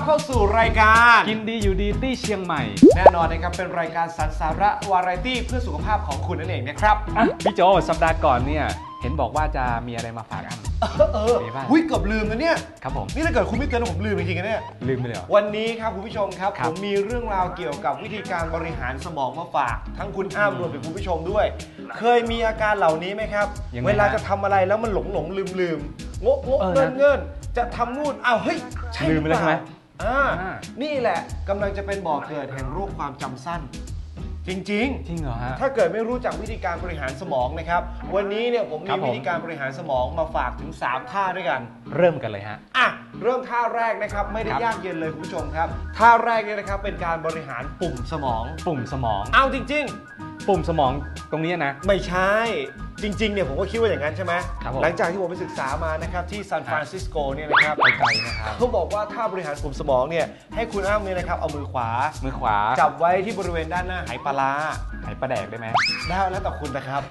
รับเข้าสู่รายการกินดีอยู่ดีที่เชียงใหม่ แน่นอนนะครับเป็นรายการสรรสาระวาไรตี้เพื่อสุขภาพของคุณนั่นเองนะครับอะพี่โจสัปดาห์ก่อนเนี่ยเห็นบอกว่าจะมีอะไรมาฝากอ้ำเออเออมีบ้างหุ้ยเกือบลืมนะเนี่ย ครับผม นี่ถ้าเกิดคุณไม่เตือนผมลืมจริงๆนะเนี่ย ลืมไปเลยเหรอ วันนี้ครับคุณผู้ชมครับครัผบ มมีเรื่องราวเกี่ยวกับวิธีการบริหารสมองมาฝาก ทั้งคุณอ้ามรวมถึงคุณผู้ชมด้วย เคยมีอาการเหล่านี้ไหมครับ ยังไงฮะเวลาจะทำอะไรแล้วมันหลงหลงลืมลืมงกงกเออเงินนะเงินจะทำนู่นอ้าวเฮ้ยใช่ลืมไปแล้วใช่ไหม อ่าอ่า นี่แหละกำลังจะเป็นบ่อเกิดแห่งโรคความจำสั้น จริงจริงเหรอฮะๆถ้าเกิดไม่รู้จักวิธีการบริหารสมองนะครับ วันนี้เนี่ยผมครัมีบผม วิธีการบริหารสมองมาฝากถึง 3 ท่าด้วยกัน เริ่มกันเลยฮะ อะ เริ่มท่าแรกนะครับ ไม่ได้ครับ ยากเย็นเลยคุณผู้ชมครับ ท่าแรกเนี่ยนะครับเป็นการบริหารปุ่มสมอง ปุ่มสมอง เอาจริง ปุ่มสมองตรงเนี้ยนะๆไม่ใช่ จริงๆเนี่ยผมก็คิดว่าอย่างนั้นใช่ไหมครับผมหลังจากที่ผมไปศึกษามานะครับที่ซานฟรานซิสโกเนี่ยนะครับไปไกลนะครับเขาบอกว่าถ้าบริหารปุ่มสมองเนี่ยให้คุณอ้ำเนี่ยนะครับเอามือขวา มือขวา จับไว้ที่บริเวณด้านหน้าไหปลาร้าหายปลาแดกได้ไหม ได้แล้วแต่คุณนะครับ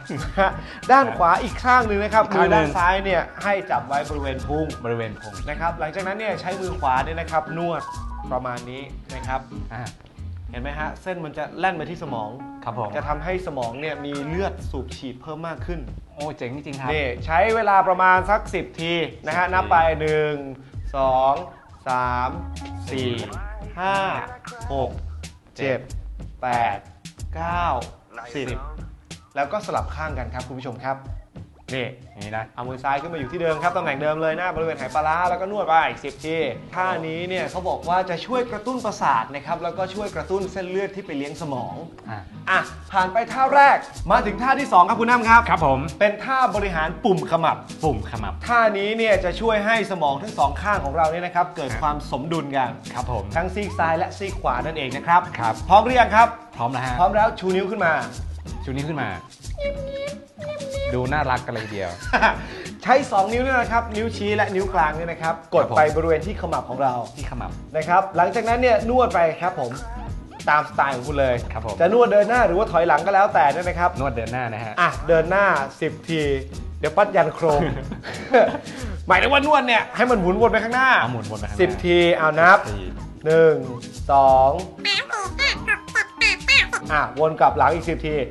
ด้านขวาอีกข้างหนึ่งนะครับอีกมืข้างอหนึ่ด้าง นซ้ายเนี่ยให้จับไว้บริเวณพุง บริเวณพุงนะครับหลังจากนั้นเนี่ยใช้มือขวาเนี่ยนะครับนวดประมาณนี้นะครับ อ่า เห็นไหมฮะ เส้นมันจะแล่นไปที่สมอง ครับผม จะทำให้สมองเนี่ยมีเลือดสูบฉีดเพิ่มมากขึ้น โอ้เจ๋งจริงๆครับ นี่ใช้เวลาประมาณสัก 10 ทีนะฮะ10นับไป 1 2 3 4 5 6 7 8 9 10 แล้วก็สลับข้างกันครับคุณผู้ชมครับ นี่อย่างนี้นะ เอามือซ้ายขึ้นมาอยู่ที่เดิมครับ ตำแหน่งเดิมเลยหน้าบริเวณไหปลาร้าแล้วก็นวดไปอีก10ทีท่านี้เนี่ยเขาบอกว่าจะช่วยกระตุ้นประสาทนะครับ แล้วก็ช่วยกระตุ้นเส้นเลือดที่ไปเลี้ยงสมอง อ่าอะ ผ่านไปท่าแรก มาถึงท่าที่ 2 ครับคุณน้ำครับ ครับผมเป็นท่าบริหารปุ่มขมับ ปุ่มขมับ ท่านี้เนี่ยจะช่วยให้สมองทั้งสองข้างของเราเนี่ยนะครับ เกิดความสมดุลกัน ครับผม ทั้งซีกซ้ายและซีกขวานั่นเองนะครับ ครับ พร้อมหรือยังครับ พร้อมแล้วฮะพร้อมแล้วชูนิ้วขึ้นมาชุดนี้ขึ้นมา ดูน่ารักกันเลยทีเดียว ใช้ 2 นิ้วเนี่ยนะครับ นิ้วชี้และนิ้วกลางเนี่ยนะครับ กดครับผมไปบริเวณที่ขมับของเราที่ขมับนะครับ หลังจากนั้นเนี่ยนวดไปครับผมตามสไตล์ของคุณเลย ครับผม จะนวดเดินหน้าหรือว่าถอยหลังก็แล้วแต่เนยนะครับ นวดเดินหน้านะฮะ อะ เดินหน้า 10 ที เดี๋ยวปัดยันโครง หมายถึงว่านวดเนี่ยให้มันหมุนวนไปข้างหน้าเอาหมุนวนไปข้างหน้า10ทีเอานับที1 2อะวนกลับหลังอีก10ที10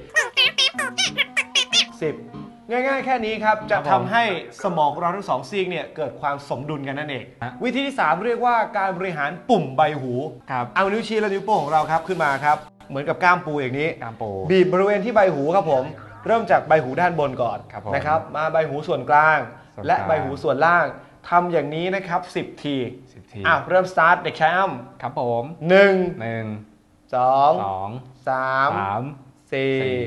ง่ายๆ แค่นี้ครับ จะครับผมทำให้สมองของเราทั้งสองซีกเนี่ยเกิดความสมดุลกันนั่นเอง ฮะ วิธีที่ 3 เรียกว่าการบริหารปุ่มใบหู ครับเอานิ้วชี้และนิ้วโป้งของเราครับขึ้นมาครับ เหมือนกับก้ามปูอย่างนี้ กามโป บีบบริเวณที่ใบหูครับผม เริ่มจากใบหูด้านบนก่อนครับผมนะครับมาใบหูส่วนกลาง ส่วนกลาง และใบหูส่วนล่างทำอย่างนี้นะครับ 10 ทีสิบทีอะเริ่มสตาร์ทเด็กชายอ้ำครับผมหนึ่งหนึ่งสองสองสามสามสี่สี่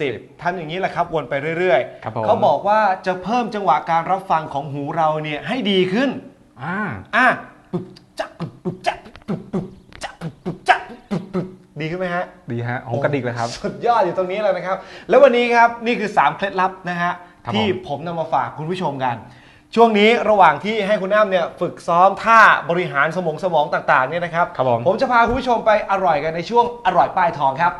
สิบทำอย่างนี้แหละครับวนไปเรื่อยครับผมเขาบอกว่าจะเพิ่มจังหวะการรับฟังของหูเราเนี่ยให้ดีขึ้น อ่า อะปึ๊บจับปึ๊บปึ๊บจับปึ๊บปึ๊บจับปึ๊บปึ๊บจับปึ๊บปึ๊บดีขึ้นไหมฮะ ดีฮะผมกระดิกเลยครับ สุดยอดอยู่ตรงนี้เลยนะครับ แล้ววันนี้ครับนี่คือ 3 เคล็ดลับนะฮะครับที่ผมผมนำมาฝากคุณผู้ชมกัน ช่วงนี้ระหว่างที่ให้คุณอ้ำเนี่ยฝึกซ้อมท่าบริหารสมองสมองต่างๆเนี่ยนะครับครับผมผมจะพาคุณผู้ชมไปอร่อยกันในช่วงอร่อยป้ายทองครับ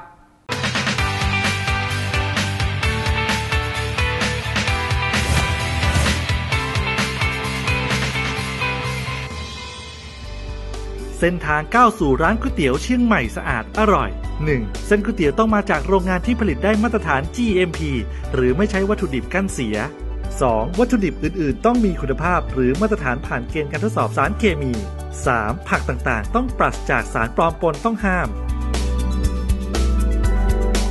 เส้นทางก้าวสู่ร้านก๋วยเตี๋ยวเชียงใหม่สะอาดอร่อย 1. เส้นก๋วยเตี๋ยวต้องมาจากโรงงานที่ผลิตได้มาตรฐาน GMP หรือไม่ใช้วัตถุดิบกั้นเสีย 2. วัตถุดิบอื่น ๆ ต้องมีคุณภาพหรือมาตรฐานผ่านเกณฑ์การทดสอบสารเคมี 3. ผักต่าง ๆ ต้องปราศจากสารปลอมปนต้องห้าม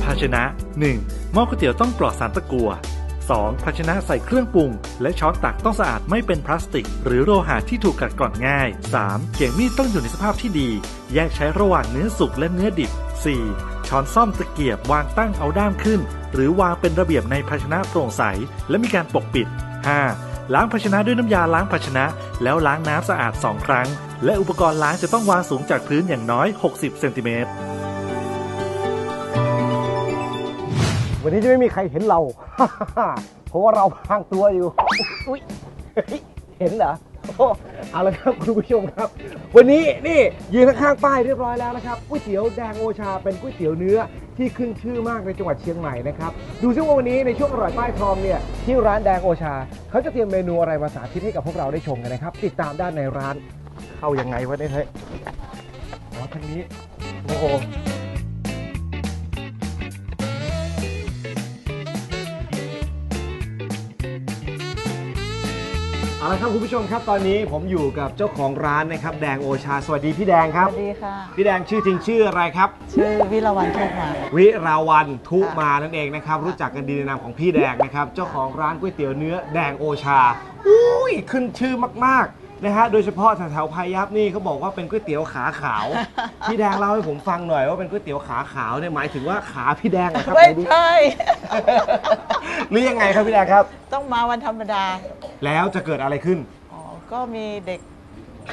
ภาชนะ 1. หม้อก๋วยเตี๋ยวต้องปลอดสารตะกั่ว 2. ภาชนะใส่เครื่องปรุง และช้อนตักต้องสะอาดไม่เป็นพลาสติก หรือโลหะที่ถูกกัดกร่อนง่าย 3. เขียงมีดต้องอยู่ในสภาพที่ดี แยกใช้ระหว่างเนื้อสุกและเนื้อดิบ 4. ช้อนซ่อมตะเกียบวางตั้งเอาด้ามขึ้น หรือวางเป็นระเบียบในภาชนะโปร่งใส และมีการปกปิด 5. ล้างภาชนะด้วยน้ำยาล้างภาชนะ แล้วล้างน้ำสะอาด 2 ครั้ง และอุปกรณ์ล้างจะต้องวางสูงจากพื้นอย่างน้อย 60 เซนติเมตร วันนี้จะไม่มีใครเห็นเรา เพราะว่าเราพรางตัวอยู่อุ๊ยเฮ้ยเห็นเหรอโอ้เอาละครับคุณผู้ชมครับ วันนี้นี่ยืนข้างๆป้ายเรียบร้อยแล้วนะครับก๋วยเตี๋ยวแดงโอชาเป็นก๋วยเตี๋ยวเนื้อที่ขึ้นชื่อมากในจังหวัดเชียงใหม่นะครับดูซิว่าวันนี้ในช่วงอร่อยป้ายทองเนี่ยที่ร้านแดงโอชา เขาจะเตรียมเมนูอะไรมาสาธิตให้กับพวกเราได้ชมกันนะครับ ติดตามด้านในร้านเข้ายังไงวะเนี่ยเฮ้ยอ๋อทางนี้โอ้โห เอาละครับคุณผู้ชมครับตอนนี้ผมอยู่กับเจ้าของร้านนะครับแดงโอชา สวัสดีพี่แดงครับสวัสดีค่ะ พี่แดงชื่อจริงชื่ออะไรครับ ชื่อวิลาวันทุกมาวิราวันทุมานั่นเองนะครับ รู้จักกันดีในนามของพี่แดงนะครับ เจ้าของร้านก๋วยเตี๋ยวเนื้อแดงโอชาอุ้ยขึ้นชื่อมากๆ นะฮะโดยเฉพาะแถวๆพายัพนี่เขาบอกว่าเป็นก๋วยเตี๋ยวขาขาว พี่แดงเล่าให้ผมฟังหน่อยว่าเป็นก๋วยเตี๋ยวขาขาวเนี่ยหมายถึงว่าขาพี่แดงเหรอครับไม่หรือใช่ หรือยังไงครับพี่แดงครับ ต้องมาวันธรรมดา แล้วจะเกิดอะไรขึ้น อ๋อ ก็มีเด็ก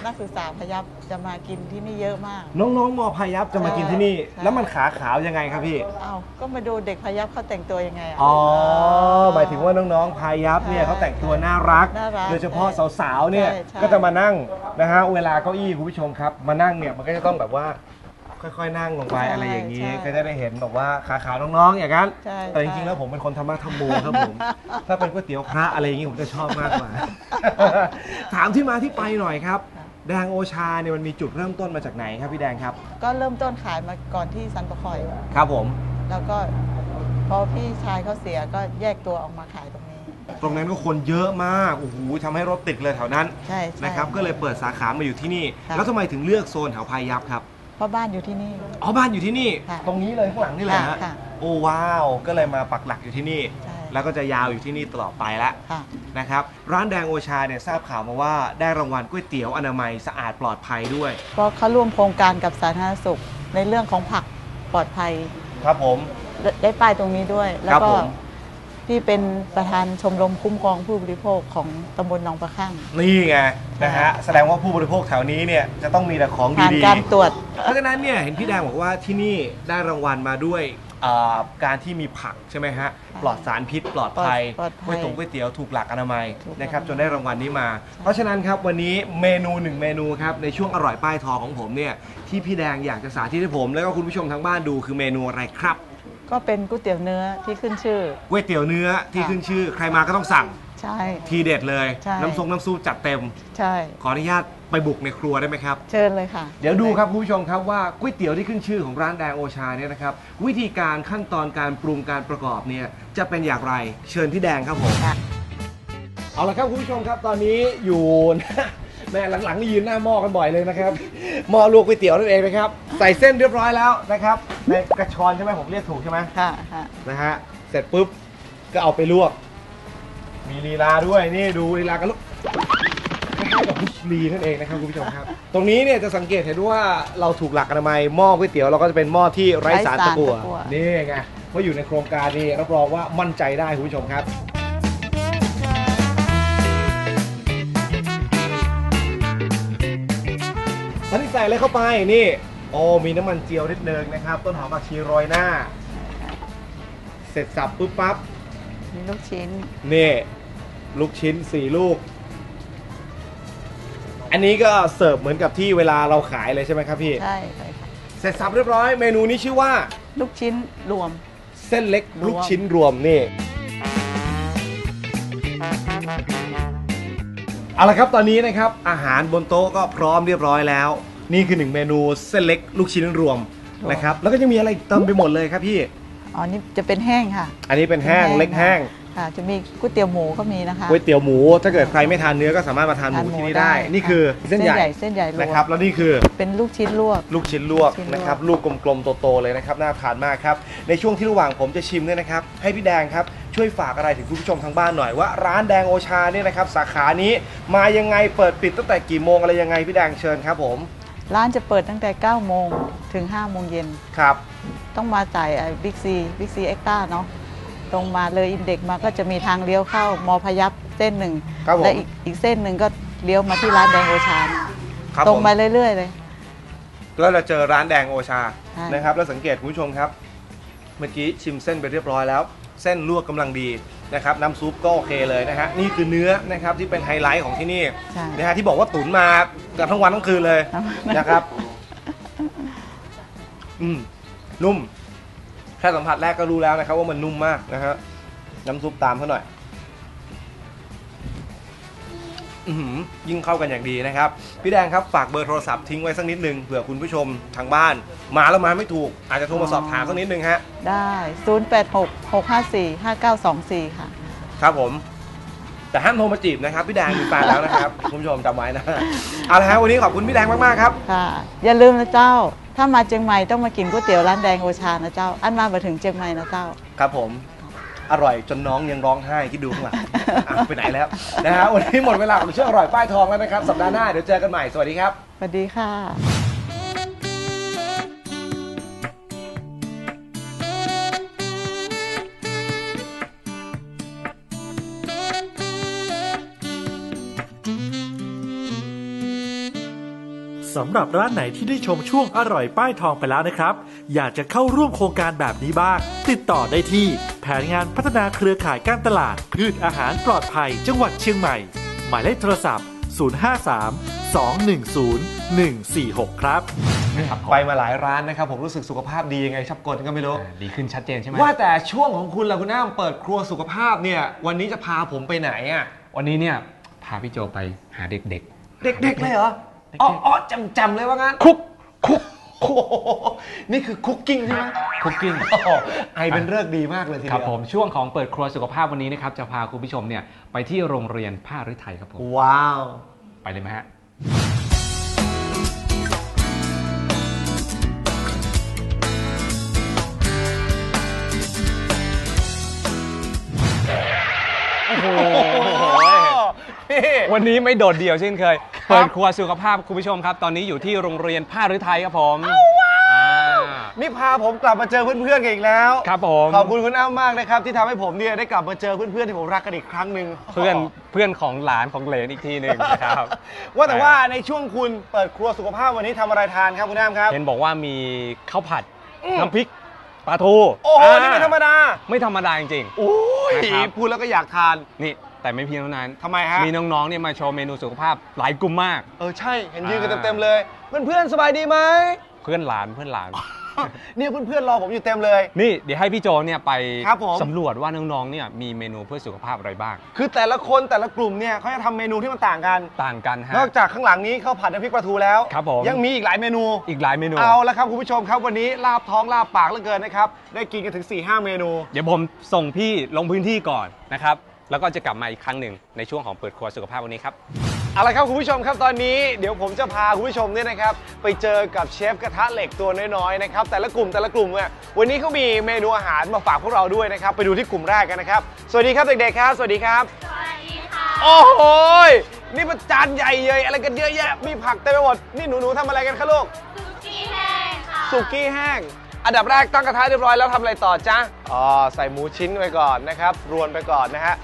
นักศึกษาพยับจะมากินที่นี่เยอะมาก น้องๆมพายัพจะมากินที่นี่ ใช่ แล้วมันขาขาวยังไงครับพี่ เอ้าก็มาดูเด็กพยับเขาแต่งตัวยังไงอะอ๋อ หมายถึงว่าน้องๆ พายัพเนี่ยใช่เขาแต่งตัวน่ารัก น่ารักโดยเฉพาะสาวๆ เนี่ย ใช่ใช่ก็จะมานั่งนะฮะ เวลาเก้าอี้คุณผู้ชมครับ มานั่งเนี่ยมันก็จะต้องแบบว่าค่อยๆ นั่งลงไปอะไรอย่างนี้ก็จะได้เห็นแบบว่าขาขาวน้องๆ อย่างนั้น ใช่แต่จริงๆใช่แล้วผมเป็นคนธรรมะธรรมโมครับผม ถ้าเป็นก๋วยเตี๋ยวพระอะไรอย่างนี้ผมจะชอบมากกว่า ถามที่มาที่ไปหน่อยครับ แดงโอชาเนี่ยมันมีจุดเริ่มต้นมาจากไหนครับพี่แดงครับ ก็เริ่มต้นขายมาก่อนที่ซันปะคอย ครับผม แล้วก็พอพี่ชายเขาเสียก็แยกตัวออกมาขายตรงนี้ ตรงนั้นก็คนเยอะมากโอ้โหทำให้รถติดเลยแถวนั้นใช่ใช่ นะครับก็เลยเปิดสาขามาอยู่ที่นี่ค่ะแล้วทำไมถึงเลือกโซนแถวพายัพครับเพราะบ้านอยู่ที่นี่ อ๋อบ้านอยู่ที่นี่ ค่ะตรงนี้เลยข้างหลังนี่เลยฮะค่ะค่ะโอ้ว้าว ก็เลยมาปักหลักอยู่ที่นี่ ใช่ แล้วก็จะยาวอยู่ที่นี่ตลอดไปละค่ะ นะครับร้านแดงโอชาเนี่ยทราบข่าวมาว่าได้รางวัลก๋วยเตี๋ยวอนามัยสะอาดปลอดภัยด้วยเพราะเขาร่วมโครงการกับสาธารณสุข ในเรื่องของผักปลอดภัยครับผม ได้ได้ป้ายตรงนี้ด้วย แล้วครับก็ผม พี่เป็นประธานชมรมคุ้มครองผู้บริโภคของตำบลหนองประข้าง นี่ไงนะฮะแสดงว่าผู้บริโภคแถวนี้เนี่ยจะต้องมีแต่ของผ่านดีการตรวจ ๆเพราะฉะนั้นเนี่ยเห็นพี่แดงบอกว่าที่นี่ได้รางวัลมาด้วย อ่าการที่มีผักใช่ไหมฮะปลอดสารพิษปลอดภัยปลอดภัก๋วยยตงก๋วยเตี๋ยวถูกหลักอนามัยถูกนะครับหลักจนได้รางวัลนี้มา เพราะฉะนั้นครับวันนี้เมนูหนึ่งเมนูครับในช่วงอร่อยป้ายทองของผมเนี่ยที่พี่แดงอยากจะสาธิตให้ผม แล้วก็คุณผู้ชมทางบ้านดูคือเมนูอะไรครับก็เป็นก๋วยเตี๋ยวเนื้อที่ขึ้นชื่อก๋วยเตี๋ยวเนื้อที่ค่ะขึ้นชื่อใครมาก็ต้องสั่ง ใช่ ทีเด็ดเลย ใช่ น้ำทรงน้ำซุปจัดเต็ม ใช่ ขออนุญาตไปบุกในครัวได้ไหมครับ เชิญเลยค่ะ เดี๋ยวดูครับคุณผู้ชมครับว่าก๋วยเตี๋ยวที่ขึ้นชื่อของร้านแดงโอชาเนี่ยนะครับ วิธีการขั้นตอนการปรุงการประกอบเนี่ยจะเป็นอย่างไรเชิญพี่แดงครับผมค่ะ เอาละครับคุณผู้ชมครับตอนนี้อยู่ แม่หลังๆนี่ยืนหน้าหม้อกันบ่อยเลยนะครับหม้อลวกก๋วยเตี๋ยวนั่นเองนะครับใส่เส้นเรียบร้อยแล้วนะครับในกระชอนใช่ไหมผมเรียกถูกใช่ไหม ค่ะค่ะนะฮะ เสร็จปุ๊บ ก็เอาไปลวก มีลีลาด้วยนี่ดูลีลากันลุกคล้ายๆกับบุชลีนั่นเองนะครับคุณผู้ชมครับ ตรงนี้เนี่ยจะสังเกตเห็นว่าเราถูกหลักอนามัยหม้อก๋วยเตี๋ยวเราก็จะเป็นหม้อที่ไร้สารตะกั่วไร้สารตะกั่ว นี่ไงเพราะอยู่ในโครงการนี้รับรองว่ามั่นใจได้คุณผู้ชมครับ ตอนนี้ใส่อะไรเข้าไปนี่โอ้มีน้ำมันเจียวนิดนึงนะครับ ต้นหอมผักชีโรยหน้า เสร็จสับปุ๊บปั๊บมีลูกชิ้น นี่ ลูกชิ้นสี่ลูก อันนี้ก็เสิร์ฟเหมือนกับที่เวลาเราขายเลยใช่ไหมครับพี่ ใช่ใช่ค่ะเสร็จสับเรียบร้อยเมนูนี้ชื่อว่า ลูกชิ้นรวม เส้นเล็กรวม ลูกชิ้นรวมนี่เอาละครับตอนนี้นะครับ อาหารบนโต๊ะก็พร้อมเรียบร้อยแล้ว นี่คือหนึ่งเมนูเส้นเล็กลูกชิ้นรวมนะครับ แล้วก็ยังมีอะไรเติมไปหมดเลยครับพี่ อ๋อนี่จะเป็นแห้งค่ะ อันนี้เป็นแห้งเป็นแห้ง เล็กแห้ง ค่ะจะมีก๋วยเตี๋ยวหมูก็มีนะคะ ก๋วยเตี๋ยวหมูถ้าเกิดใครไม่ทานเนื้อก็สามารถมาทานหมูทานหมูที่นี่ได้ได้ นี่คือเส้นใหญ่เส้นใหญ่รวมนะครับแล้วนี่คือเป็นลูกชิ้นลวกลูกชิ้นลวก ลูกชิ้นลวกนะครับลูกกลมๆโตๆเลยนะครับน่าทานมากครับในช่วงที่ระหว่างผมจะชิมเนี่ยนะครับให้พี่แดงครับช่วยฝากอะไรถึงคุณผู้ชมทางบ้านหน่อยว่าร้านแดงโอชาเนี่ยนะครับสาขานี้มายังไงเปิดปิดตั้งแต่กี่โมงอะไรยังไงพี่แดงเชิญครับผมร้านจะเปิดตั้งแต่9โมงถึง5โมงเย็นครับต้องมาจ่ายบิ๊กซีบิ๊กซีเอ็กต้าเนาะ ตรงมาเลยอินเด็กมาก็จะมีทางเลี้ยวเข้ามอพยัพเส้นหนึ่งครับผมและอีกอีกเส้นหนึ่งก็เลี้ยวมาที่ร้านแดงโอชาครับตรงผมมาเรื่อยๆเลย แล้วเราเจอร้านแดงโอชาใช่ นะครับแล้วสังเกตคุณผู้ชมครับ เมื่อกี้ชิมเส้นไปเรียบร้อยแล้ว เส้นลวกกำลังดีนะครับน้ำซุปก็โอเคเลยนะฮะนี่คือเนื้อนะครับที่เป็นไฮไลท์ของที่นี่ใช่ นะฮะที่บอกว่าตุ๋นมากันทั้งวันทั้งคืนเลยนะครับ อืมนุ่ม แค่สัมผัสแรกก็รู้แล้วนะครับว่ามันนุ่มมากนะฮะน้ำซุปตามเขาหน่อยอื้อหือยิ่งเข้ากันอย่างดีนะครับ พี่แดงครับฝากเบอร์โทรศัพท์ทิ้งไว้สักนิดนึงเผื่อคุณผู้ชมทางบ้าน มาแล้วมาไม่ถูก อาจจะโทรมาสอบถามสักนิดนึงฮะได้ 086 654 5924 ค่ะ ครับผม แต่ห้ามโทรมาจีบนะครับ พี่แดงมีแฟนแล้วนะครับ คุณผู้ชมจำไว้นะเอาละฮะวันนี้ขอบคุณพี่แดงมากๆครับ ค่ะ อย่าลืมนะเจ้า ถ้ามาเชียงใหม่ต้องมากินก๋วยเตี๋ยวร้านแดงโอชานะเจ้า อันมามาถึงเชียงใหม่นะเจ้า ครับผม อร่อยจนน้องยังร้องไห้ที่ดูข้างหลังอะไปไหนแล้วนะฮะวันนี้หมดเวลาของช่วงอร่อยป้ายทองแล้วนะครับสัปดาห์หน้าเดี๋ยวเจอกันใหม่สวัสดีครับ สวัสดีค่ะำหรับร้านไหนที่ได้ชมช่วงอร่อยป้ายทองไปแล้วนะครับ อยากจะเข้าร่วมโครงการแบบนี้บ้าง ติดต่อได้ที่ แผนงานพัฒนาเครือข่ายการตลาด พืชอาหารปลอดภัยจังหวัดเชียงใหม่ หมายเลขโทรศัพท์ 053 210 146 ครับไปมาหลายร้านนะครับ ผมรู้สึกสุขภาพดียังไงชับกลก็ไม่รู้อ่าดีขึ้นชัดเจนใช่ไหมว่าแต่ช่วงของคุณล่ะคุณน้ำเปิดครัวสุขภาพเนี่ย วันนี้จะพาผมไปไหนอะวันนี้เนี่ยพาพี่โจไปหาเด็กเด็กๆเลยเหรอ อ๋ออ๋อจำจำๆเลยว่างั้นๆคุกคุกโอ้โหนี่คือคุกกิ้งใช่ไหมคุกกิ้ง โอ้โหไอเป็นเรื่องดีมากเลยทีครัเดีบยวผมช่วงของเปิดครัวสุขภาพวันนี้นะครับจะพาคุณผู้ชมเนี่ยไปที่โรงเรียนผ้าฤทัยครับผม ว้าว ไปเลยไหมฮะ วันนี้ไม่โดดเดี่ยวเช่นเคย เปิดครัวสุขภาพคุณผู้ชมครับ ตอนนี้อยู่ที่โรงเรียนผ้าฤทัยครับผมอ่านี่พาผมกลับมาเจอเพื่อนๆกันอีกแล้ว ครับผม ขอบคุณคุณอ้ำมากนะครับ ที่ทำให้ผมเนี่ยได้กลับมาเจอเพื่อนๆที่ผมรักกันอีกครั้งหนึ่งเพื่อนเพื่อนของหลานของเหลนอีกทีหนึ่งนะครับ ว่าแต่ว่าในช่วงคุณเปิดครัวสุขภาพวันนี้ทำอะไรทานครับคุณอ้ำครับ เห็นบอกว่ามีข้าวผัดอืมน้ำพริกปลาทู โอ้โหานี่ไม่ธรรมดา ไม่ธรรมดาจริงโอ้ยนะครับพูดแล้วก็อยากทานๆนี่ แต่ไม่เพียงเท่านั้น ทำไมฮะ มีน้องๆเนี่ยมาโชว์เมนูสุขภาพหลายกลุ่มมาก เออใช่เห็นยืนกันอ่าเต็มๆเลย เพื่อนๆสบายดีไหม เพื่อนหลานเพื่อนหลาน เนี่ยเพื่อนๆรอผมอยู่เต็มเลย นี่เดี๋ยวให้พี่โจเนี่ยไปครับผม สำรวจว่าน้องๆเนี่ยมีเมนูเพื่อสุขภาพอะไรบ้าง คือแต่ละคนแต่ละกลุ่มเนี่ยเขาจะทำเมนูที่มันต่างกัน ต่างกันฮะ นอกจากข้างหลังนี้ข้าวผัดน้ำพริกปลาทูแล้ว ครับผม ยังมีอีกหลายเมนู อีกหลายเมนู เอาละครับคุณผู้ชมครับวันนี้ลาบท้องลาบปากเหลือเกินนะครับ ได้กินกันถึง 4-5 เมนู เดี๋ยวผมส่งพี่ลงพื้นที่ก่อนนะครับ แล้วก็จะกลับมาอีกครั้งหนึ่งในช่วงของเปิดครัวสุขภาพวันนี้ครับเอาละครับคุณผู้ชมครับตอนนี้เดี๋ยวผมจะพาคุณผู้ชมเนี่ยนะครับไปเจอกับเชฟกระทะเหล็กตัวน้อยๆนะครับแต่ละกลุ่มแต่ละกลุ่มเนี่ยวันนี้เขามีเมนูอาหารมาฝากพวกเราด้วยนะครับไปดูที่กลุ่มแรกกันนะครับสวัสดีครับเด็กๆครับ สวัสดีครับสวัสดีค่ะโอ้โหยนี่มันจานใหญ่เยยอะไรกันเยอะแยะมีผักเต็มไปหมดนี่หนูๆทำอะไรกันคะลูกสุกี้แห้งค่ะสุกี้แห้งอันดับแรกตั้งกระทะเรียบร้อยแล้วทำอะไรต่อจ๊ะอ๋อใส่หมูชิ้นไปก่อนนะครับรวนไปก่อนนะฮะ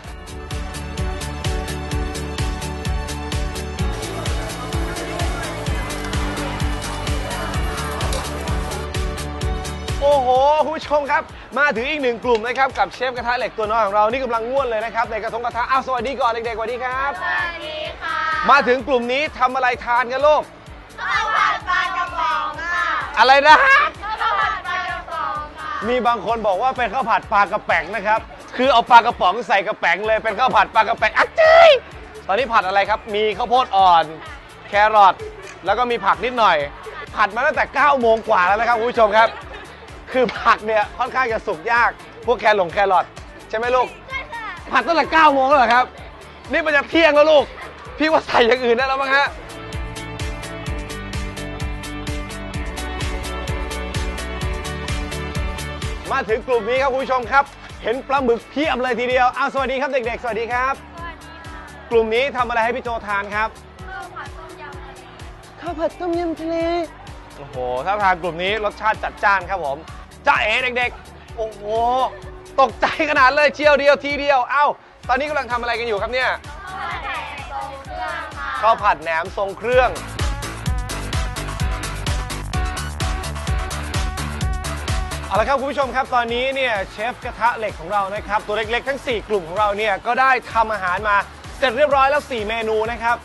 โอ้โหคุณผู้ชมครับ มาถึงอีกหนึ่งกลุ่มนะครับกับเชฟกระทะเหล็กตัวน้อยของเรานี่กำลังง่วนเลยนะครับในกระทงกระทะอ้าวสวัสดีก่อนเด็กๆสวัสดีครับ สวัสดีค่ะมาถึงกลุ่มนี้ทำอะไรทานกันลูกข้าวผัดปลากระป๋องค่ะอะไรนะ ข้าวผัดปลากระป๋องค่ะมีบางคนบอกว่าเป็นข้าวผัดปลากระแป๋งนะครับ คือเอาปลากระป๋องใส่กระแป๋งเลยเป็นข้าวผัดปลากระแป๋งอะเจ้ยตอนนี้ผัดอะไรครับ มีข้าวโพดอ่อน แครอทแล้วก็มีผักนิดหน่อย ผัดมาตั้งแต่9โมงกว่าแล้วนะครับคุณผู้ชมครับ คือผักเนี่ยค่อนข้างจะสุกยาก พวกแครหลงแครอทใช่ไหมลูก ผัดตั้งแต่9โมงแล้วเหรอครับ นี่มันจะเที่ยงแล้วลูก พี่ว่าใส่อย่างอื่นได้แล้วมั้งฮะมาถึงกลุ่มนี้ครับคุณผู้ชมครับ เห็นปลาหมึกเพียบเลยทีเดียวอ้าวสวัสดีครับเด็ก ๆ สวัสดีครับ กลุ่มนี้ทำอะไรให้พี่โจทานครับข้าวผัดต้มยำทะเลข้าวผัดต้มยำทะเล โอ้โหถ้าทานกลุ่มนี้รสชาติจัดจ้านครับผมจ้าเอ๋เด็กๆ โอ้โห ตกใจขนาดเลยเชียวเดียวทีเดียว เอ้า ตอนนี้กำลังทำอะไรกันอยู่ครับเนี่ยข้าวผัดแหนมทรงเครื่องค่ะข้าวผัดแหนมทรงเครื่องเอาละครับคุณผู้ชมครับตอนนี้เนี่ยเชฟกระทะเหล็กของเรานะครับ ตัวเล็กๆ ทั้ง 4 กลุ่มของเราเนี่ยก็ได้ทำอาหารมาเสร็จเรียบร้อยแล้ว 4 เมนูนะครับ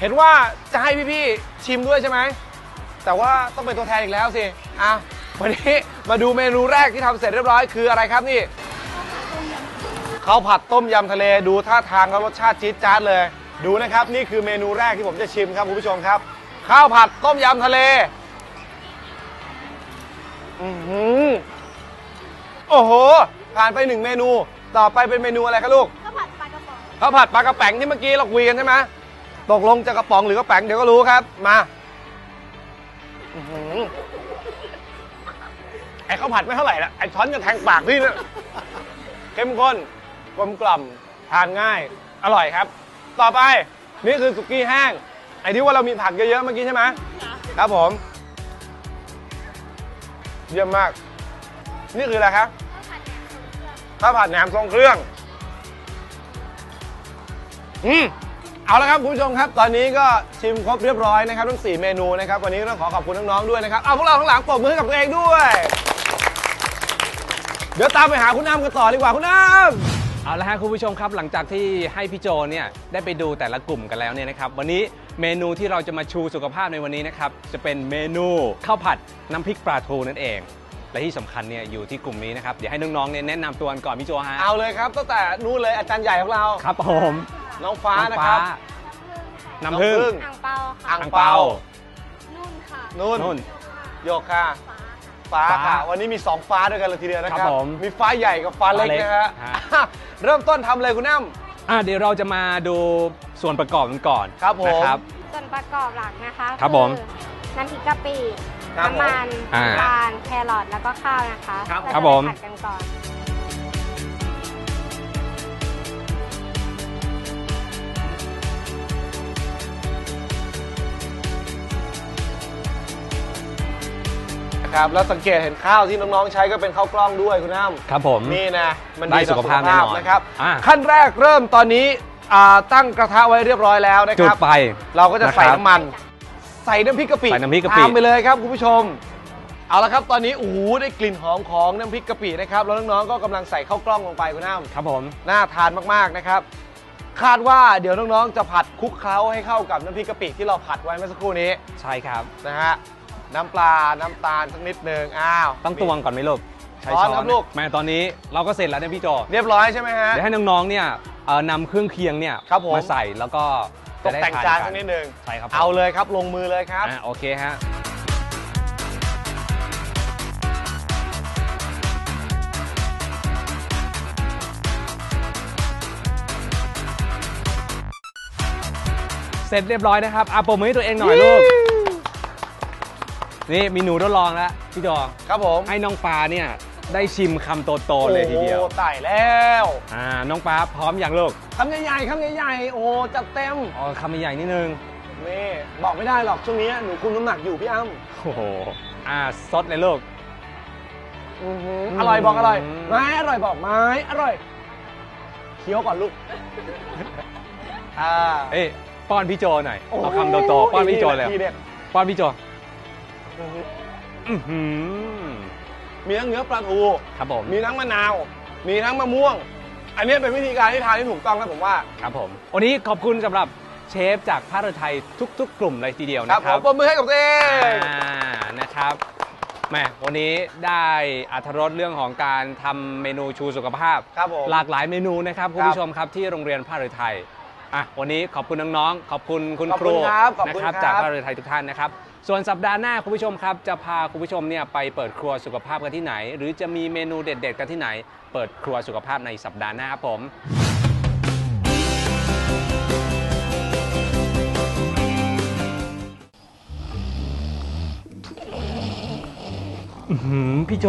เห็นว่าจะให้พี่ๆชิมด้วยใช่ไหม แต่ว่าต้องเป็นตัวแทนอีกแล้วสิอะวันนี้มาดูเมนูแรกที่ทำเสร็จเรียบร้อยคืออะไรครับนี่ข้าวผัดต้มยำทะเลดูท่าทางเขารสชาติจี๊ดจ๊าดเลย ดูนะครับ นี่คือเมนูแรกที่ผมจะชิมครับคุณผู้ชมครับ ข้าวผัดต้มยำทะเลอือหือโอ้โห ผ่านไปหนึ่งเมนู ต่อไปเป็นเมนูอะไรครับลูกข้าวผัดปลากระป๋องข้าวผัดปลากระแป๋งที่เมื่อกี้เราคุยกันใช่ไหมตกลงจะกระป๋องหรือกระแป๋งเดี๋ยวก็รู้ครับมา อื้อหือไอ้ข้าวผัดไม่เท่าไหร่ละไอ้ช้อนจะแทงปากพี่เนี่ยเข้มข้นกลมกล่อมทานง่าย อร่อยครับ ต่อไปนี่คือสุกี้แห้ง ไอ้ที่ว่าเรามีผักเยอะๆเมื่อกี้ใช่ไหมครับผม เยี่ยมมาก นี่คืออะไรครับข้าวผัดแหนมทรงเครื่องอืม เอาละครับคุณผู้ชมครับ ตอนนี้ก็ชิมครบเรียบร้อยนะครับทั้ง4 เมนูนะครับ วันนี้ก็ต้องขอขอบคุณน้องๆด้วยนะครับเอาพวกเราข้างหลังปรบมือให้กับตัวเองด้วย เดี๋ยวตามไปหาคุณน้ำกันต่อดีกว่าคุณน้ำเอาละฮะคุณผู้ชมครับหลังจากที่ให้พี่โจเนี่ยได้ไปดูแต่ละกลุ่มกันแล้วเนี่ยนะครับวันนี้เมนูที่เราจะมาชูสุขภาพในวันนี้นะครับจะเป็นเมนูข้าวผัดน้ำพริกปลาทูนั่นเอง และที่สำคัญเนี่ยอยู่ที่กลุ่มนี้นะครับเดี๋ยวให้น้องๆเนี่ยแนะนำตัวกันก่อนพี่โจฮะเอาเลยครับตั้งแต่นู้นเลยอาจารย์ใหญ่ของเราครับผม น้องฟ้านะครับ น้ำผึ้ง อ่างเปาอ่าค่ะงเปา นุ่นค่ะนุ่น นุ่น โยกค่ะ ฟ้าฟ้าค่ะ วันนี้มี 2 ฟ้าด้วยกันเลยทีเดียวนะคครัรับบผมมีฟ้าใหญ่กับฟ้าเล็กฟ้าเล็กนะฮะฮะ อะเริ่มต้นทำเลยคุณน้ำอะเดี๋ยวเราจะมาดูส่วนประกอบกันก่อนครับผม นะครับ ส่วนประกอบหลักนะคะครับผมอน้ำพริกกะปิครับผมน้ำมันอ่าน้ำตาลแครอทแล้วก็ข้าวนะคะครับ เาจะครับผมไปผัดกันก่อน ครับแล้วสังเกตเห็นข้าวที่น้องๆใช้ก็เป็นข้าวกล้องด้วยคุณน้ำครับผมนี่นะมันได้ดีต่อสุขภาพแน่นอนนะครับอ่าขั้นแรกเริ่มตอนนี้อ่าตั้งกระทะไว้เรียบร้อยแล้วนะคจุดรับไฟเราก็จะใส่นะครับน้ำมัน ใส่น้ำพริกกะปิใส่น้ำพริกกะปิตามไปเลยครับคุณผู้ชม เอาละครับตอนนี้โอ้โหได้กลิ่นหอมของน้ำพริกกะปินะครับแล้วน้องๆก็กำลังใส่ข้าวกล้องลงไปคุณน้ำครับผมน่าทานมากๆนะครับคาดว่าเดี๋ยวน้องๆจะผัดคลุกเคล้าให้เข้ากับน้ำพริกกะปิที่เราผัดไว้เมื่อสักครู่นี้ ใช่ครับนะฮะ น้ำปลา น้ำตาลสักนิดหนึ่งอ้าว ต้องตวงก่อนไหมลูกใช้ช้อนครับลูก แม่ตอนนี้เราก็เสร็จแล้วเนี่ยพี่โจเรียบร้อยใช่ไหมฮะ เดี๋ยวให้น้องๆเนี่ยเอ่อนำเครื่องเคียงเนี่ยครับผม มาใส่แล้วก็ตกแต่งจานสักนิดหนึ่งใช่ครับผมเอาเลยครับลงมือเลยครับ อะโอเคฮะ เสร็จเรียบร้อยนะครับอาปมมือให้ตัวเองหน่อยลูก นี่มีหนูทดลองแล้วพี่โจครับผมให้น้องปลาเนี่ยได้ชิมคำโตๆเลยทีเดียวโอ้โหตายแล้วอ่าน้องปลาพร้อมอย่างลูกคำใหญ่ๆคำใหญ่ๆโอ้โหจัดเต็มอ๋อคำใหญ่ๆนิดนึงนี่บอกไม่ได้หรอกช่วงนี้หนูคุมน้ำหนักอยู่พี่อ้ำโอ้โหอ่าซดเลยลูกอื้อหืออืมอร่อยบอกอร่อยไม้อร่อยบอกไม้อร่อยเคี้ยวก่อนลูกอ่าเอ้ยป้อนพี่โจหน่อยโอ้เอาคำโตๆป้อนพี่โจเลยทีเด็ดป้อนพี่โจ อื้อหืออื้อหือมีทั้งเนื้อปลาทู ครับผมมีทั้งมะนาว มีทั้งมะม่วง อันนี้เป็นวิธีการที่ทานที่ถูกต้องครับผมว่า ครับผม วันนี้ขอบคุณสำหรับเชฟจากภาคไทยทุก ๆ กลุ่มเลยทีเดียวครันะบคผรัมบปรบมือให้กับตัวเอง อ่านะครับแหมวันนี้ได้อัธรสเรื่องของการทำเมนูชูสุขภาพ ครับผม หลากหลายเมนูนะครับคุณผู้ชมครับที่โรงเรียนภาคไทยอะวันนี้ขอบคุณน้องๆขอบคุณคุณขอบคคุรูณครับขอบนะคุณครับครับ จากภาคไทยทุกท่านนะครับ ส่วนสัปดาห์หน้าคุณผู้ชมครับ จะพาคุณผู้ชมเนี่ยไปเปิดครัวสุขภาพกันที่ไหน หรือจะมีเมนูเด็ด ๆ กันที่ไหน เปิดครัวสุขภาพในสัปดาห์หน้าครับผมอื้อหือพี่โจ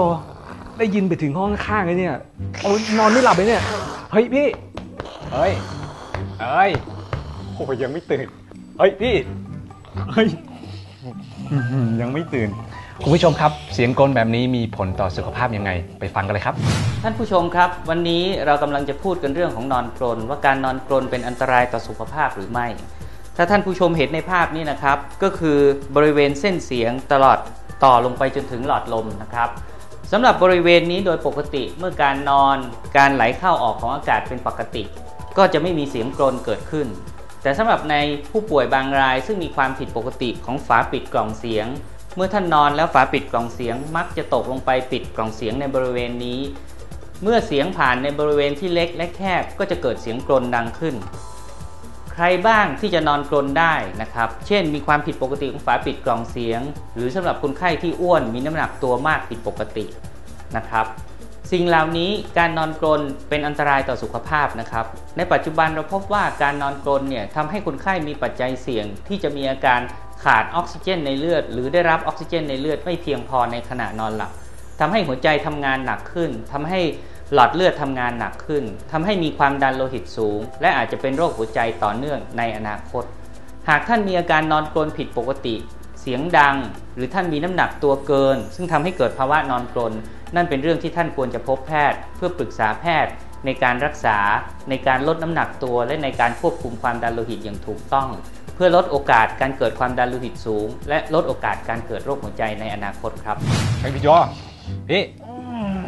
ได้ยินไปถึงห้องข้างเลยเนี่ยโอ้ยนอนไม่หลับเลยเนี่ย เฮ้ยพี่ เฮ้ยเอ้ย โอ้ยยังไม่ตื่น เฮ้ยพี่ เฮ้ยอื้อหือ ยังไม่ตื่น คุณผู้ชมครับ เสียงกลแบบนี้มีผลต่อสุขภาพยังไง ไปฟังกันเลยครับ ท่านผู้ชมครับ วันนี้เรากำลังจะพูดกันเรื่องของนอนกรนว่าการนอนกรนเป็นอันตรายต่อสุขภาพหรือไม่ ถ้าท่านผู้ชมเห็นในภาพนี้นะครับ ก็คือบริเวณเส้นเสียงตลอดต่อลงไปจนถึงหลอดลมนะครับสำหรับบริเวณนี้โดยปกติเมื่อการนอนการไหลเข้าออกของอากาศเป็นปกติ ก็จะไม่มีเสียงกรนเกิดขึ้น แต่สำหรับในผู้ป่วยบางราย ซึ่งมีความผิดปกติของฝาปิดกล่องเสียง เมื่อท่านนอนแล้วฝาปิดกล่องเสียง มักจะตกลงไปปิดกล่องเสียงในบริเวณนี้ เมื่อเสียงผ่านในบริเวณที่เล็กและแคบก็จะเกิดเสียงกรนดังขึ้น ใครบ้างที่จะนอนกรนได้นะครับ เช่น มีความผิดปกติของฝาปิดกล่องเสียง หรือสำหรับคนไข้ที่อ้วนมีน้ำหนักตัวมากผิดปกตินะครับ สิ่งเหล่านี้การนอนกรนเป็นอันตรายต่อสุขภาพนะครับ ในปัจจุบันเราพบว่าการนอนกรนเนี่ยทำให้คนไข้มีปัจจัยเสี่ยง ที่จะมีอาการขาดออกซิเจนในเลือด หรือได้รับออกซิเจนในเลือดไม่เพียงพอในขณะนอนหลับทำให้หัวใจทำงานหนักขึ้นทำให้หลอดเลือดทำงานหนักขึ้นทำให้มีความดันโลหิตสูง และอาจจะเป็นโรคหัวใจต่อเนื่องในอนาคต หากท่านมีอาการนอนกรนผิดปกติ เสียงดัง หรือท่านมีน้ำหนักตัวเกิน ซึ่งทำให้เกิดภาวะนอนกรน นั่นเป็นเรื่องที่ท่านควรจะพบแพทย์ เพื่อปรึกษาแพทย์ ในการรักษา ในการลดน้ำหนักตัว และในการควบคุมความดันโลหิตอย่างถูกต้อง เพื่อลดโอกาสการเกิดความดันโลหิตสูง และลดโอกาสการเกิดโรคหัวใจในอนาคตครับเฮ้ยพี่โจพี่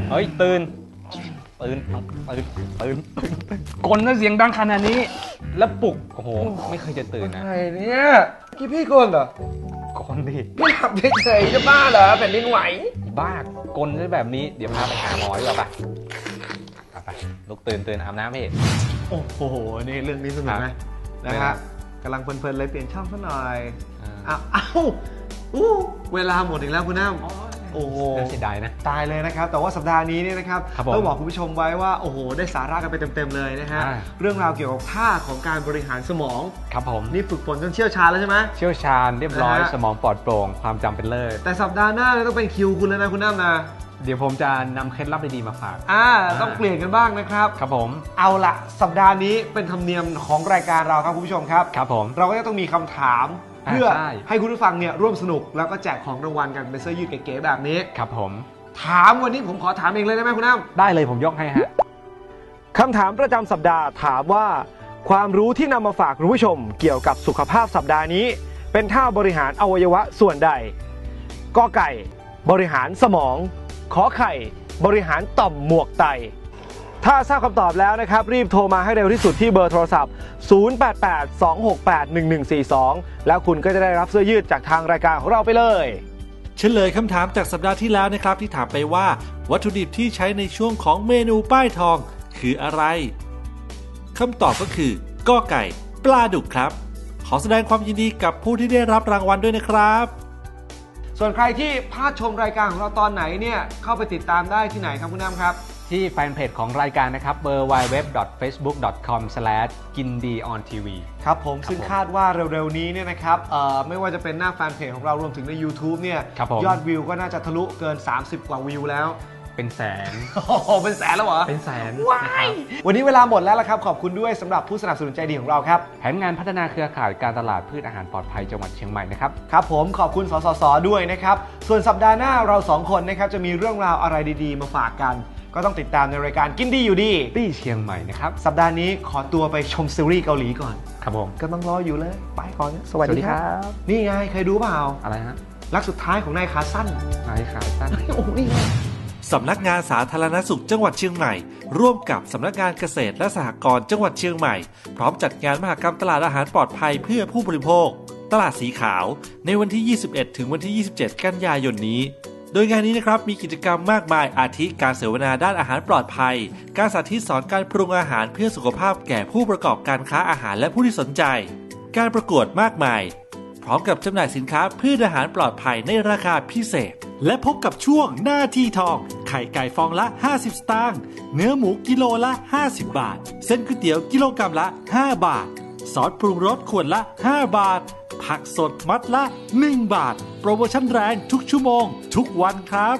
เฮ้ยตื่นตื่นตื่นตื่นกลนแล้วเสียงดังขนาดนี้ แล้วปลุก โอ้โห ไม่เคยจะตื่นนะไงเนี่ยกี่พี่กลเหรอ กลดิไม่หลับเฉยๆจะบ้าเหรอแผ่นดินไหว บ้ากลได้แบบนี้ เดี๋ยวพาไปหาหมอดีกว่าปะไปไปลุกตื่นตื่นอาบน้ำพี่โอ้โห นี่เรื่องนี้สนุกครันะบนะฮะกำลังเพลินๆเลยเปลี่ยนช่องซะหน่อยอ่าอ้าวอ้าวอู้เวลาหมดอีกแล้วคุณน้ำ โอ้โหน่าเสียดายนะ ตายเลยนะครับ แต่ว่าสัปดาห์นี้เนี่ยนะครับครับผมต้องบอกคุณผู้ชมไว้ว่าโอ้โหได้สาระกันไปเต็มๆเลยนะฮะอ่า เรื่องราวเกี่ยวกับท่าของการบริหารสมอง ครับผม นี่ฝึกฝนจนเชี่ยวชาญแล้วใช่ไหม เชี่ยวชาญเรียบร้อยนะฮะ สมองปลอดโปร่ง ความจำเป็นเลิศแต่สัปดาห์หน้าเนี่ยต้องเป็นคิวคุณแล้วนะคุณน้ำนะเดี๋ยวผมจะนำเคล็ดลับดีๆมาฝาก อ่าต้องเปลี่ยนกันบ้างนะครับ ครับผม เอาละสัปดาห์นี้เป็นธรรมเนียมของรายการเราครับคุณผู้ชมครับ ครับผม เราก็จะต้องมีคำถามอ่า เพื่อใช่ ให้คุณผู้ฟังเนี่ยร่วมสนุกแล้วก็แจกของรางวัลกันเป็นเสื้อยืดเก๋ๆแบบนี้ ครับผม ถามวันนี้ผมขอถามเองเลยได้ไหมคุณน้ำ ได้เลยผมยกให้ฮะ คำถามประจำสัปดาห์ถามว่า ความรู้ที่นำมาฝากคุณผู้ชม เกี่ยวกับสุขภาพสัปดาห์นี้ เป็นท่าบริหารอวัยวะส่วนใดกอไก่ บริหารสมอง ขอไข่ บริหารต่อมหมวกไต ถ้าทราบคำตอบแล้วนะครับ รีบโทรมาให้เร็วที่สุดที่เบอร์โทรศัพท์ 0882681142 แล้วคุณก็จะได้รับเสื้อยืดจากทางรายการของเราไปเลยเฉลยคำถามจากสัปดาห์ที่แล้วนะครับ ที่ถามไปว่า วัตถุดิบที่ใช้ในช่วงของเมนูป้ายทอง คืออะไรคำตอบก็คือก้อไก่ ปลาดุกครับ ขอแสดงความยินดีกับผู้ที่ได้รับรางวัลด้วยนะครับ ส่วนใครที่พลาดชมรายการของเราตอนไหนเนี่ยเข้าไปติดตามได้ที่ไหนครับคุณน้ำครับ ที่แฟนเพจของรายการนะครับ w w w f a c e b o o k c o m กินดีออนทีวีครับผมซึ่งผมคาดว่าเร็วๆนี้เนี่ยนะครับเอ่อไม่ว่าจะเป็นหน้าแฟนเพจของเรารวมถึงใน YouTube เนี่ยครับผม ยอดวิวก็น่าจะทะลุเกิน 30 กว่าวิวแล้ว เป็นแสน โอ้โหเป็นแสนแล้วเหรอ เป็นแสนว้านะครับยวันนี้เวลาหมดแล้วละครับขอบคุณด้วยสำหรับผู้สนับสนุนใจดีของเราครับ แผนงานพัฒนาเครือข่ายการตลาดพืชอาหารปลอดภัยจังหวัดเชียงใหม่นะครับ ครับผมขอบคุณสสสด้วยนะครับ ส่วนสัปดาห์หน้าเราสองคนนะครับจะมีเรื่องราวอะไรดีๆ มาฝากกัน ก็ต้องติดตามในรายการกินดีอยู่ดีตี้เชียงใหม่นะครับ สัปดาห์นี้ขอตัวไปชมซีรีส์เกาหลีก่อน ครับผมก็ต้องรออยู่เลย ไปก่อนสวัสสวัสดีดีคครัรับบนี่ไงเคยดูเปล่า อะไรฮะ รักสุดท้ายของนายขาสั้น นายขายสั้น โอ้โหนี่ไงสำนักงานสาธารณสุขจังหวัดเชียงใหม่ ร่วมกับสำนักงานเกษตรและสหกรณ์จังหวัดเชียงใหม่ พร้อมจัดงานมหกรรมตลาดอาหารปลอดภัยเพื่อผู้บริโภค ตลาดสีขาว ในวันที่ 21 ถึงวันที่ 27 กันยายนนี้ โดยงานนี้นะครับมีกิจกรรมมากมายอาทิการเสวนาด้านอาหารปลอดภัย การสาธิตสอนการปรุงอาหารเพื่อสุขภาพแก่ผู้ประกอบการค้าอาหารและผู้ที่สนใจ การประกวดมากมาย พร้อมกับจำหน่ายสินค้าพืชอาหารปลอดภัยในราคาพิเศษ และพบกับช่วงหน้าที่ทอง ไข่ไก่ฟองละ 50 สตางค์เนื้อหมูกิโลละ 50 บาท เส้นก๋วยเตี๋ยวกิโลกรัมละ 5 บาท ซอสปรุงรสขวดละ 5 บาท ผักสดมัดละ 1 บาท โปรโมชั่นแรงทุกชั่วโมง ทุกวันครับ